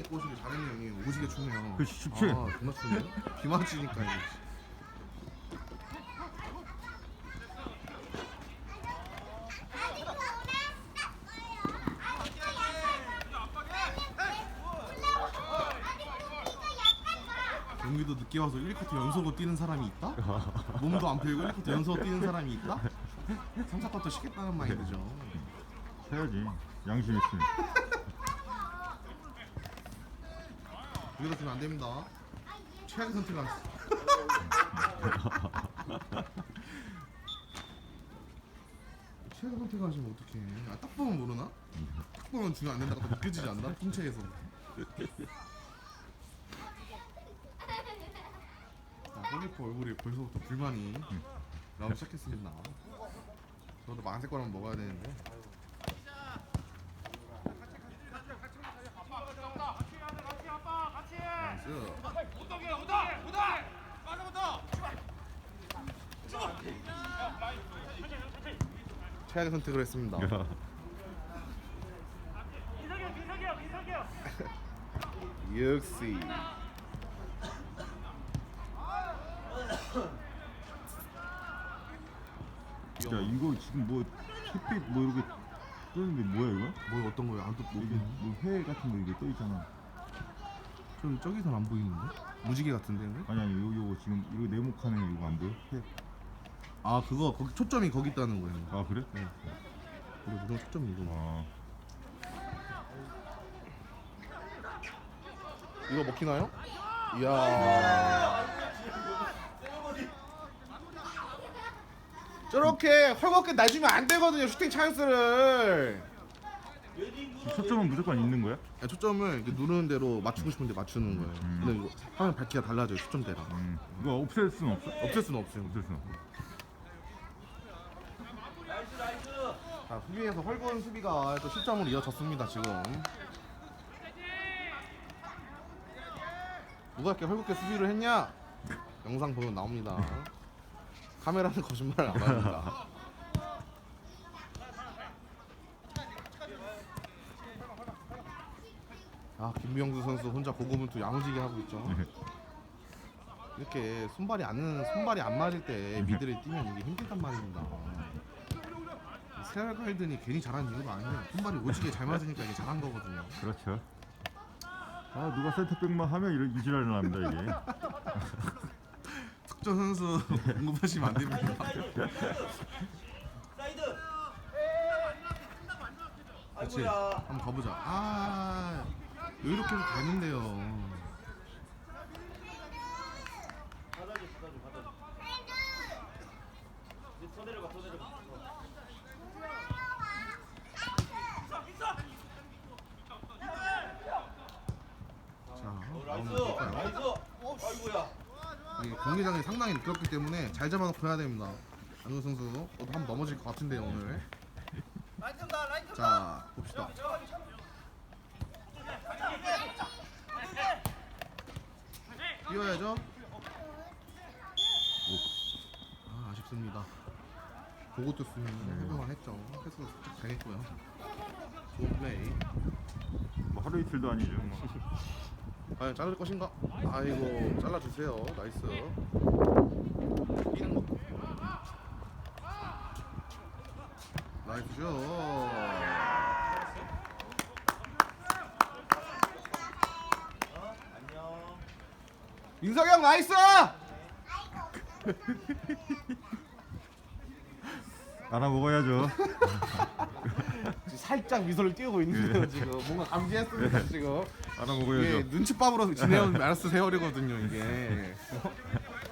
땡이 꼬시기 잘했네 형님 오지게 춥네요 그치, 춥지? 아 존나 춥네요 비 맞으니까 이게 경기도 늦게 와서 1쿼터 연속으로 뛰는 사람이 있다? 몸도 안 풀고 1쿼터 연속으로 뛰는 사람이 있다? 3, 4쿼터 쉬겠다는 마인드죠 해야지. 양심 있으면. 여기다 주면 안 됩니다. 최악의 선택을 안 최악의 선택을 하시면 어떡해. 아, 딱 보면 모르나? 딱 보면 주면 안 된다고 또 느껴지지 않나? 풍채에서. 자, 홀리퍼 얼굴에 벌써부터 불만이 나오기 시작했습니다. 저도 만색 거라면 먹어야 되는데. 나이스. 최악의 선택을 했습니다. 역시. 야 이거 지금 뭐 햇빛 뭐 이렇게 뜨는데 뭐야 이거? 뭐 어떤 거요? 안또 이게 뭐 회 같은 거 이게 떠 있잖아. 좀 저기선 안 보이는데? 무지개 같은데? 근데? 아니 아니 요 요거 지금 이거 네모칸에 이거 안 보여? 회. 아 그거 거기 초점이 거기 있다는 거예요. 아 그래? 네. 우리 무슨 초점이 이거? 아 이거 먹히나요? 이야. 저렇게 헐겁게 놔주면 안 되거든요 슈팅 찬스를. 이 초점은 무조건 있는 거야? 야, 초점을 이렇게 누르는 대로 맞추고 싶은데 맞추는 거예요. 음. 근데 이거 화면 밝기가 달라져요 초점대랑. 음. 이거 없앨 수는 없어? 없앨 수는 없어요. 없앨 수는 없어. 자, 수비에서 헐거운 수비가 또 실점으로 이어졌습니다 지금. 누가 이렇게 헐겁게 수비를 했냐? 영상 보면 나옵니다. 카메라는 거짓말 안 합니다. 아 김명수 선수 혼자 고고문투 야무지게 하고 있죠. 이렇게 손발이 안 손발이 안 맞을 때 미드를 뛰면 이게 힘들단 말입니다. 세알갈든이 괜히 잘하는 이유가 아니에요. 손발이 오지게 잘 맞으니까 이게 잘한 거거든요. 그렇죠. 아 누가 센터백만 하면 이런 이지랄을 납니다 이게. 석조 선수 언급하시면 안 됩니다. 사이드. 그렇지. 한번 가보자. 아 이렇게 해도 되는데요. 받아줘, 받아줘, 받아줘. 이제 더 내려가, 더 내려가. 자 어, 나오면 나이스, 될까요? 나이스. 어, 아이고야. 이게 경기장이 상당히 미끄럽기 때문에 잘 잡아놓고 해야 됩니다. 안우 선수 또 한번 넘어질 것 같은데요 오늘. 자 봅시다. 뛰어야죠. 아 아쉽습니다. 보고 떴으면 해볼만 했죠. 패스 살짝 당했고요. 좋은 플레이. 뭐 하루 이틀도 아니죠. 뭐. 과연 자를 것인가? 아이고 잘라주세요. 나이스. 뛰는 거. 나이스 죠 어, 안녕. 윤석영 나이스! 알아 먹어야죠. 살짝 미소를 띄우고 있는데요 지금. 뭔가 감지했습니다 지금. 알아 이게 먹어야죠. 눈치밥으로 지내온 메르스 세월이거든요 이게.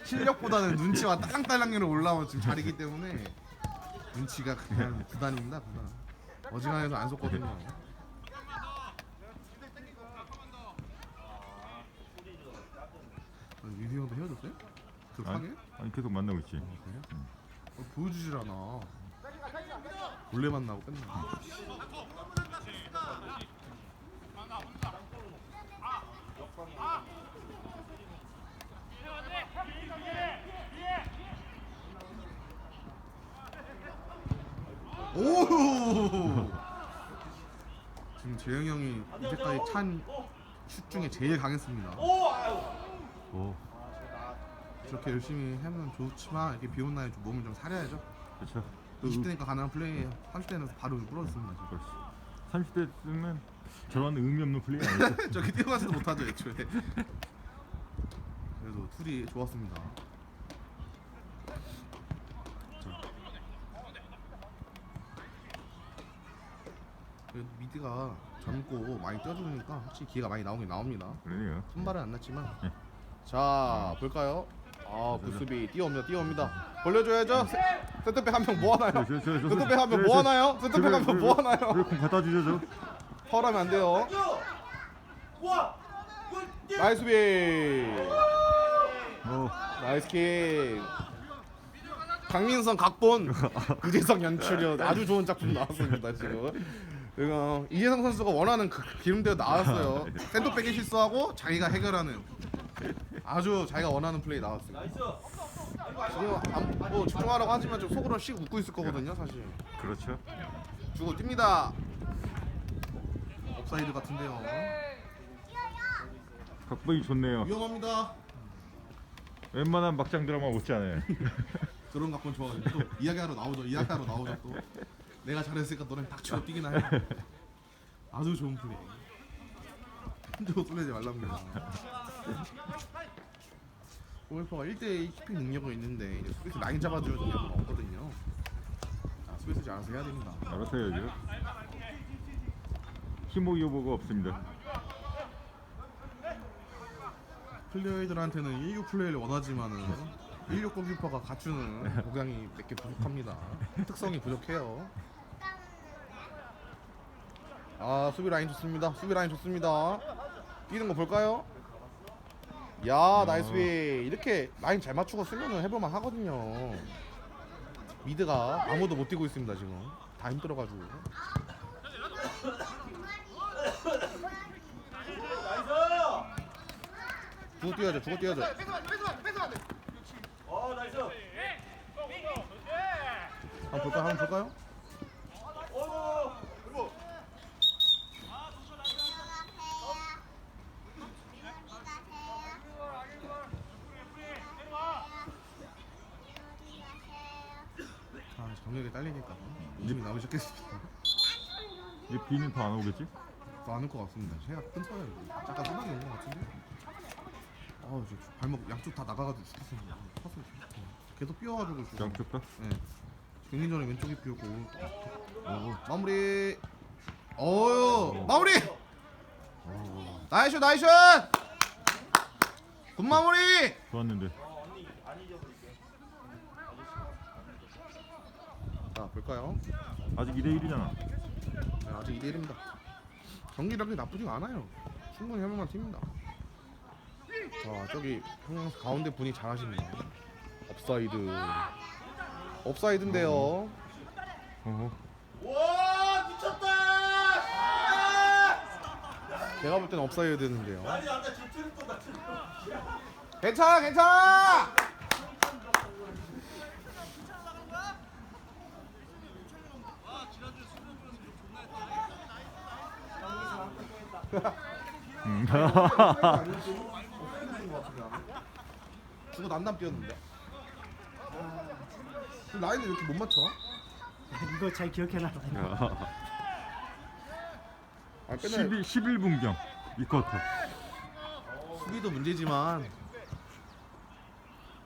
실력보다는 눈치와 딸랑딸랑이로 올라온 지금 자리기 때문에 눈치가 그냥 구단입니다 구단 어지간해서 안 속거든요 유비 형도 헤어졌어요? 급하게? 아니, 아니 계속 만나고 있지. 그래요? 어, 보여주질 않아 몰래 만나고 끝나 오! 지금 재영이 형이 이제까지 찬 슛 중에 제일 강했습니다. 오 아유. 오 저렇게 열심히 하면 좋지만 이렇게 비오는 날에 좀 몸을 좀 사려야죠. 그렇죠 20대니까 가능한 플레이예요. 30대는 바로 부러졌습니다. 그렇지 30대 때는 저런 의미 없는 플레이 아니죠 저기 뛰어가지도 못하죠 애초에. 그래도 툴이 좋았습니다. 자. 그래도 미드가 젊고 많이 뛰어주니까 확실히 기회가 많이 나오긴 나옵니다. 그러네요 선발은 안 났지만. 네. 자 볼까요? 아 구수비 뛰어옵니다 뛰어옵니다. 벌려줘야죠. 세- 센터백 한명뭐 하나요? 저, 저, 저, 저, 센터백 한명 저, 뭐? 센터백 한명 뭐? 왜공 갖다 주죠 저 파울하면 안 돼요. 와. 나이스 비. 어, 나이스 킥. 강민선 각본 유재석 연출이요 아주 좋은 작품 나왔습니다 지금. 이재성 선수가 원하는 그 기름대로 나왔어요. 센터백이 실수하고 자기가 해결하는 아주 자기가 원하는 플레이 나왔습니다. 나이스. 지금 안- 뭐 집중하라고 하지만 좀 속으로 씩 웃고 있을 거거든요 사실. 그렇죠 주고 뜁니다. 업사이드 같은데요. 각본이 좋네요 위험합니다. 웬만한 막장 드라마 못지 않아요 그런 각본 좋아해요. 또 이야기하러 나오죠. 이야기하러 나오죠 또. 내가 잘했으니까 너네 닥치고 뛰기나 해. 아주 좋은 플레이. 흔들어 쏠리지 말랍니다. 골퍼가 1대1 키핑 능력은 있는데 이제 수비수 라인 잡아주는 능력은 없거든요. 자, 수비수 잘 알아서 해야 됩니다. 알아서 해야죠 히모이오버가 없습니다 플레이들한테는 16 플레이를 원하지만은 16 골키퍼가 갖추는 복양이 몇 개 부족합니다. 특성이 부족해요. 아 수비 라인 좋습니다. 수비 라인 좋습니다. 뛰는 거 볼까요? 야 나이스 비 이렇게 라인 잘 맞추고 쓰면은 해볼만 하거든요. 미드가 아무도 못 뛰고 있습니다 지금 다 힘들어가지고. 주고 뛰어야죠 주고 뛰어야죠. 한번 볼까요 한번 볼까요? 어이구. 아 정력이 딸리니까 웃음이 나오셨겠습니다. 이제 비는 더 안 오겠지? 많을 것 같습니다. 제가 근처에 잠깐 사방에 온것 같은데. 아, 저 발목 양쪽 다 나가가지고 죽겠습니다. 컸어, 죽겠어. 계속 삐어가지고 지금. 양쪽 다? 네. 경기 전에 왼쪽이 삐었고. 어, 마무리. 어유, 마무리. 어, 나이스, 나이스. 굿 마무리. 좋았는데 자, 볼까요? 아직 2대 1이잖아 네, 아직 2대 1입니다. 경기력이 나쁘지 않아요. 충분히 할만한 팀입니다. 자, 저기 평양 가운데 분이 잘하시네요. 업사이드. 업사이드인데요. 어허. 와 미쳤다. 아! 제가 볼 때는 업사이드였는데요. 아니 아까. 괜찮아, 괜찮아. 음. 주고 난담 뛰었는데. 그 라인을 이렇게 못 맞춰? 이거 잘 기억해놔. 아, 맨날 11, 11분경 이 쿼터 수비도 문제지만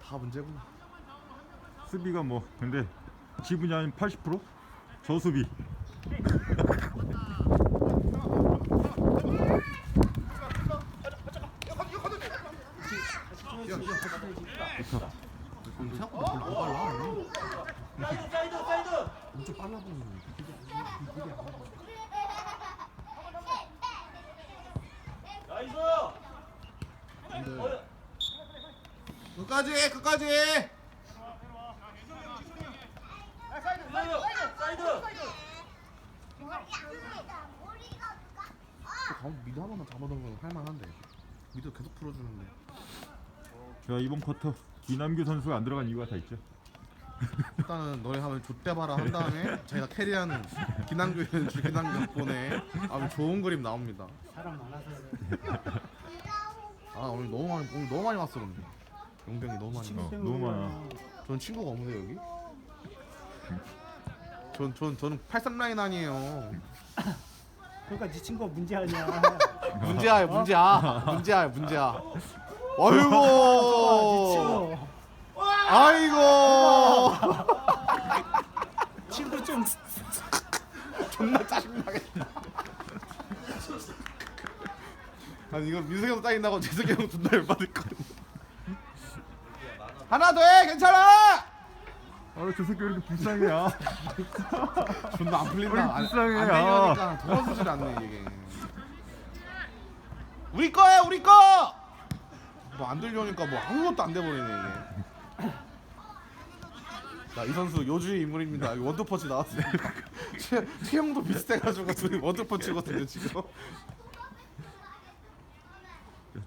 다 문제고. 수비가 뭐 근데 지분이 한 80%? 저수비 뛰어, 뛰어. 생각보다 별로 안 빨라. 사이드 사이드 사이드. 엄청 빨라 보이네. 나이스. 근데 끝까지, 끝까지. 사이드 사이드. 강 미드 하나만 잡아놓으면 할만한데. 미드 계속 풀어주는데. 자 이번 쿼터 이남규 선수가 안 들어간 이유가 다 있죠 일단은 너네 하면 좆대봐라 한 다음에 제가 캐리하는 연출 기남규 덕분에 아주 좋은 그림 나옵니다. 사람 많아서 그래. 아 오늘 너무 많이 오늘 너무 많이 왔어 근데 용병이 너무 많이 어, 왔어. 너무 많아. 전 친구가 없는데 여기? 전, 전, 저는 83 라인 아니에요. 그러니까 네 친구가 문제 아니야. 문제야, 문제야, 문제야, 문제야. 네 친구. 아이고, 친구 좀 존나 짜증나겠다. 아니 이거 민석이 형 따인다고 재석이 형 존나 열받을 거든. 하나 더 해, 괜찮아. 아저 새끼 왜 이렇게 불쌍해야? 존나 안 풀린다. 안- 불쌍해, 안 야. 되려니까 돌아서질 않네 이게. 우리 거야, 우리 거. 뭐 안 들려니까 뭐 아무것도 안 돼버리네 이게. 자, 이 선수 요주의 인물입니다. 여기 원투펀치 최, 최영도 비슷해가지고 둘이 원투펀치거든요 지금. 야,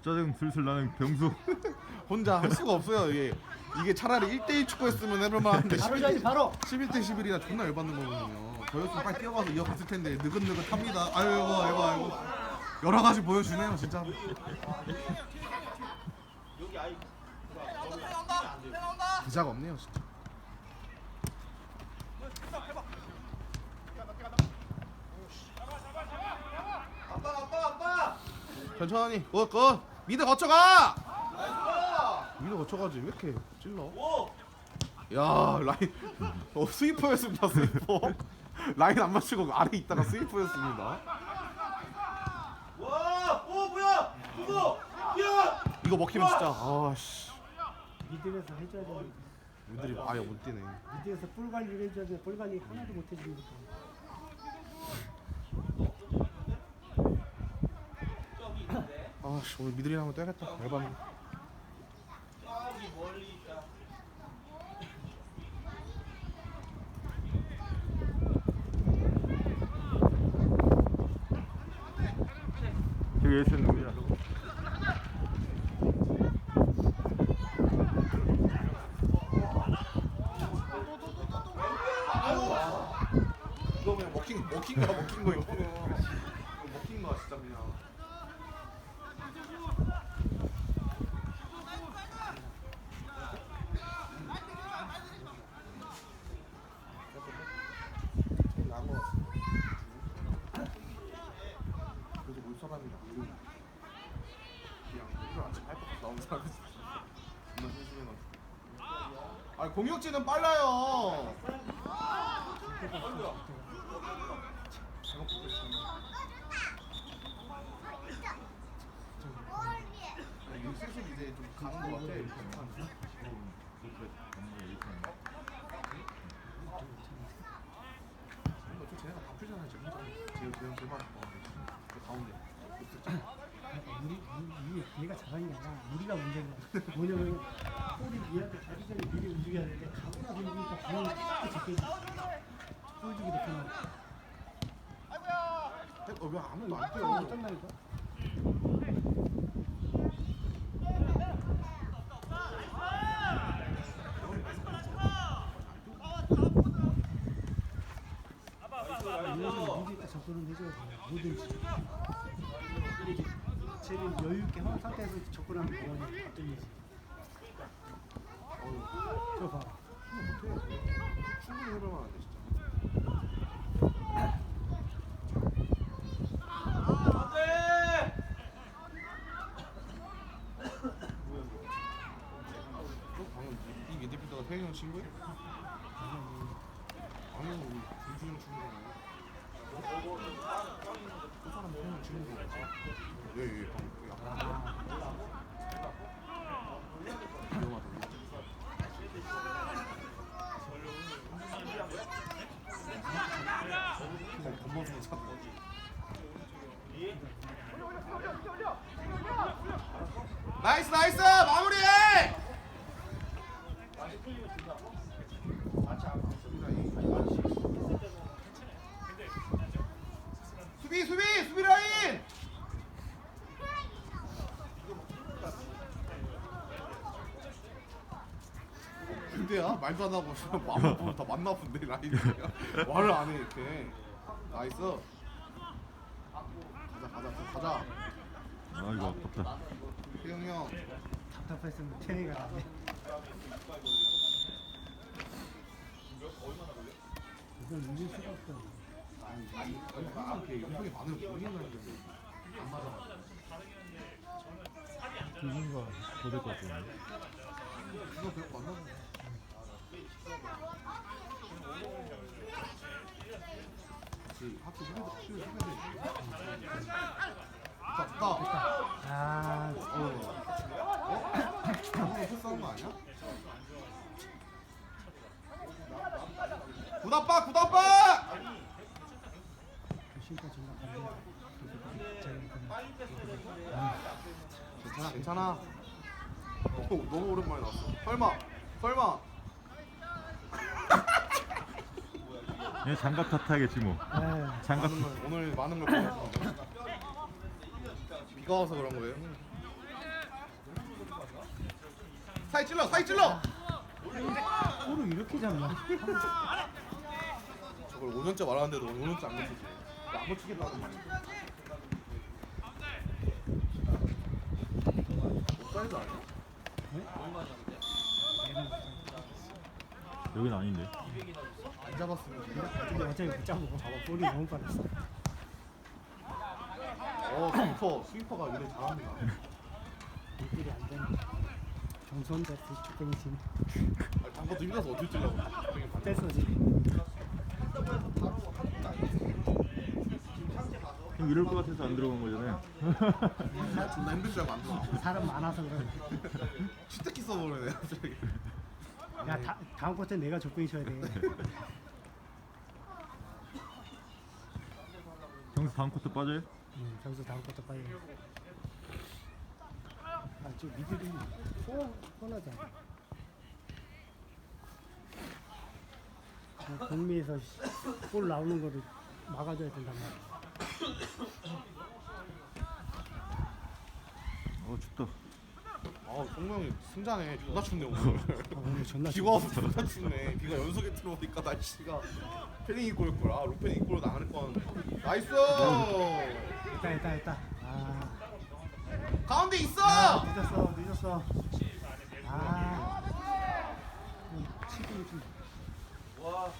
짜증 슬슬 나는 병수. 혼자 할 수가 없어요 이게. 이게 차라리 1대1 축구했으면 해볼만한데 바로 바로. 11대 11이라 존나 열받는 거거든요. 저였으면 빨리 뛰어가서 이어갔을 텐데 느긋느긋합니다. 아이고 아이고 아이고 여러 가지 보여주네요 진짜. 여기 아이 기자가 없네요 진짜. 아빠 아빠 아빠 천천히 굿 굿. 미드 거쳐가. 미드 거쳐가지 왜 이렇게 찔러? 오야 라인 어 스위퍼였습니다 스위퍼. 라인 안 맞추고 아래 있다가 스위퍼였습니다. 와 오 뭐야 누구 야 이거 먹히면 진짜 아씨 미들에서 해줘야 돼. 분들이 아예 못 뛰네. 미들에서 볼 관리를 해줘야 돼. 볼 관리 하나도 못 해주니까. 아씨 오늘 미드리 한번 뛰어야겠다. 열받네. 저기 에이스 누구야? 먹힌 먹힌 거야 먹힌 거 이거는 이거 먹힌 거야 진짜 그냥. 나은 거 같아. 그래도 물 사람이라 그냥 오늘 아침 할것 나온 사람이 존나 심심해가지고. 아 공격진은 빨라요. 이제 좀 가는 것 같아. 좀 쟤네가 바쁘잖아요 지금 제일 제일 제일 많은 그 가운데. 우리 우리 얘가 잘하는 게 아니라 우리가 문제인 거야. 뭐냐면 볼이 얘한테 가기 전에 미리 움직여야 되는데 가고 나서 움직이니까 그냥 딱 잡게 볼 주기 높으면 어왜 아무도 안못 뛰어? 짠다니까. 이거는 미리 딱 접근을 해줘야 돼. 뭐든지. 쟤는 여유 있게 한 상태에서 접근하면 그거는 어떤 일이지. 저 봐. 충분히 해볼만 한데 진짜. 안돼 어? 방금 이- 이 미드필더가 태현이 형 친구예요? 아니 우리 김수 형 친구잖아요. 그 사람 태현이 형 친구인 거 겉모습은 참 나이스 나이스 마무리해! 수비 수비 수비 라 인! 말도 안 하고 마음 보면 다 맞나 본데 라인이 말을 안 해 이렇게 나이스 가자 가자 가자 아 이거 아깝다. 태영이 형 답답했으면 태희가 나네. 이건 이길 수가 없어. 아니 아니 항상 이렇게 연봉이 많으면 보이는 건데 안 맞아 기준가 더될 것 같은데. 그거 그냥 만나 그렇지 좋다 아, 어. 어? 방금. 괜찮아. 어, 너무 오랜만에 나왔어. 설마 설마 얘 장갑 탓하겠지 뭐. 네. 장갑. 많은 걸, 오늘 많은 걸 보여줬는데 비가 와서 그런 거예요. 사이 찔러 사이 찔러. 골을 이렇게 잡나? 저걸 5년째 말하는데도 5년째 안 놓치지. 안 놓치겠다고 말이야. 사이즈 아니야? 여긴 아닌데. 안 잡았으면 근데 어차피 못 잡고 볼이 너무 빠졌어. 어 스위퍼 스위퍼가 이래 잘합니다. 일들이 안 되네. 정선대 축구팀 아니, 방금도 힘들어서 어딜 찔려고. 되게 많이 뺐어 지금. 형 이럴 것 같아서 안 들어간 거잖아요. 나 존나 힘들 줄 알고 안 들어. 사람 많아서 그래. 치트키 써버리네 갑자기. 야 다, 다음 쿼터 내가 족구인 쳐야 돼. 형수 다음 쿼터 빠져요? 응, 점수 다음 쿼터 빨리. 아 저 미들이 뻔 뻔하잖아. 저 공미에서 씨, 골 나오는 거를 막아줘야 된단 말이야. 어 춥다. 아 성명이 승자네 존나 춥네 오늘. 아, 오늘 존나 비가 와서 존나 춥네. 비가 연속에 들어오니까 날씨가 패딩 입고 올 거야. 아, 롱패딩 입고 거는 나이스. 있다 있다 있다. 아, 가운데 있어. 아 늦었어 늦었어. 아, 음, 치고 좀. 와.